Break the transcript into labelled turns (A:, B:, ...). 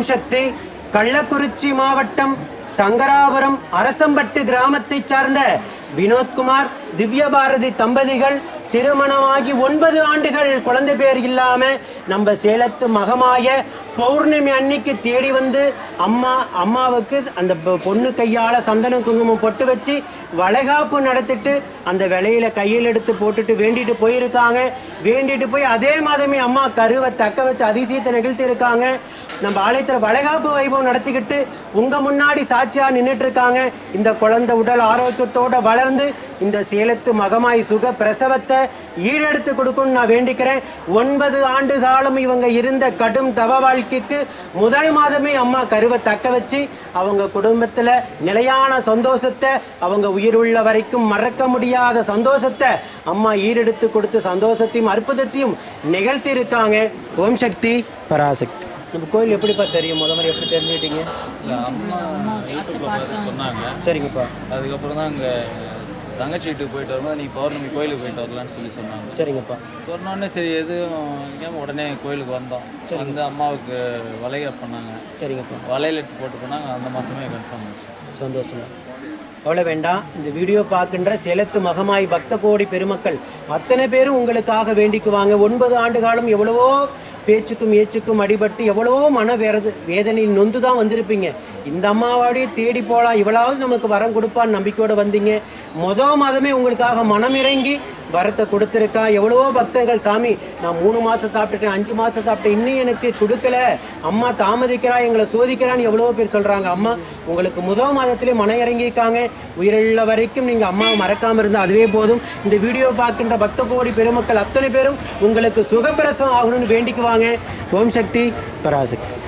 A: ஓம் சக்தி கள்ளக்குறிச்சி மாவட்டம் சங்கராபுரம் அரசம்பட்டு கிராமத்தைச் சார்ந்த வினோத்குமார் திவ்யபாரதி தம்பதிகள் திருமணமாகி ஒன்பது ஆண்டுகள் குழந்தை பேர் இல்லாமல் நம்ம சேலத்து மகமாய பௌர்ணமி அன்னைக்கு தேடி வந்து அம்மா அம்மாவுக்கு அந்த பொ- பொண்ணு கையால் சந்தன குங்குமம் பொட்டு வச்சு வளைகாப்பு நடத்திட்டு அந்த விலையில கையில் எடுத்து போட்டுட்டு வேண்டிட்டு போயிருக்காங்க. வேண்டிட்டு போய் அதே மாதமே அம்மா கருவை தக்க வச்சு அதிசயத்தை நிகழ்த்தி இருக்காங்க. நம்ம ஆலயத்தில் வளைகாப்பு வைபவம் நடத்திக்கிட்டு உங்க முன்னாடி சாட்சியா நின்றுட்டு இருக்காங்க. இந்த குழந்தை உடல் ஆரோக்கியத்தோட வளர்ந்து இந்த சேலத்து மகமாய் சுக பிரசவத்தை ஈடெடுத்து கொடுக்கும்னு நான் வேண்டிக்கிறேன். ஒன்பது ஆண்டு காலம் இவங்க இருந்த கடும் தவ வாழ்க்கைக்கு முதல் மாதமே அம்மா கருவை தக்க வச்சு அவங்க குடும்பத்துல நிலையான சந்தோஷத்தை அவங்க உயிருள்ள வரைக்கும் மறக்க முடியாத சந்தோஷத்தை அம்மா ஈடெடுத்து கொடுத்து சந்தோஷத்தையும் அற்புதத்தையும் நிகழ்த்தி இருக்காங்க ஓம் சக்தி பராசக்தி. நம்ம கோயில் எப்படிப்பா தெரியும்? முத மாதிரி எப்படி தெரிஞ்சுக்கிட்டீங்க?
B: இல்லை அம்மா யூடியூப்ல பார்த்து சொன்னாங்க.
A: சரிங்கப்பா.
B: அதுக்கப்புறம் தான் அங்கே தங்கச்சி வீட்டுக்கு போயிட்டு வரும்போது நீ பௌர்ணமி கோயிலுக்கு போயிட்டு வரலான்னு சொல்லி சொன்னாங்க.
A: சரிங்கப்பா.
B: சொன்னோடனே சரி எதுவும் ஏன் உடனே கோயிலுக்கு வந்தோம். வந்து அம்மாவுக்கு வளைய பண்ணாங்க.
A: சரிங்கப்பா.
B: வளையல் எடுத்து போட்டு போனாங்க. அந்த மாதமே கன்ஃபார்ம் ஆச்சு.
A: சந்தோஷமா கவலை வேண்டாம். இந்த வீடியோ பார்க்கின்ற சேலத்து மகமாய் பக்த கோடி பெருமக்கள் அத்தனை பேரும் உங்களுக்காக வேண்டிக்குவாங்க. ஒன்பது ஆண்டு காலம் எவ்வளவோ பேச்சுக்கும் ஏச்சுக்கும் அடிபட்டு எவ்வளவோ மன வேறது வேதனை நொந்து தான் வந்திருப்பீங்க. இந்த அம்மாவோடய தேடி போகலாம் இவ்வளாவது நமக்கு வரம் கொடுப்பான்னு நம்பிக்கையோடு வந்தீங்க. மொதல் மாதமே உங்களுக்காக மனம் இறங்கி வரத்தை கொடுத்துருக்கா. எவ்வளவோ பக்தர்கள் சாமி நான் மூணு மாதம் சாப்பிட்டுட்டேன் அஞ்சு மாதம் சாப்பிட்டேன் இன்னும் எனக்கு கொடுக்கல. அம்மா தாமதிக்கிறா எங்களை சோதிக்கிறான்னு எவ்வளவோ பேர் சொல்கிறாங்க அம்மா உங்களுக்கு முதல் மாதத்திலே மனம் இறங்கியிருக்காங்க. உயிருள்ள வரைக்கும் நீங்கள் அம்மாவை மறக்காமல் இருந்தால் அதுவே போதும். இந்த வீடியோ பார்க்கின்ற பக்த கோடி பெருமக்கள் அத்தனை பேரும் உங்களுக்கு சுகப்பிரசம் ஆகணும்னு வேண்டிக்குவாங்க ஓம் சக்தி பராசக்தி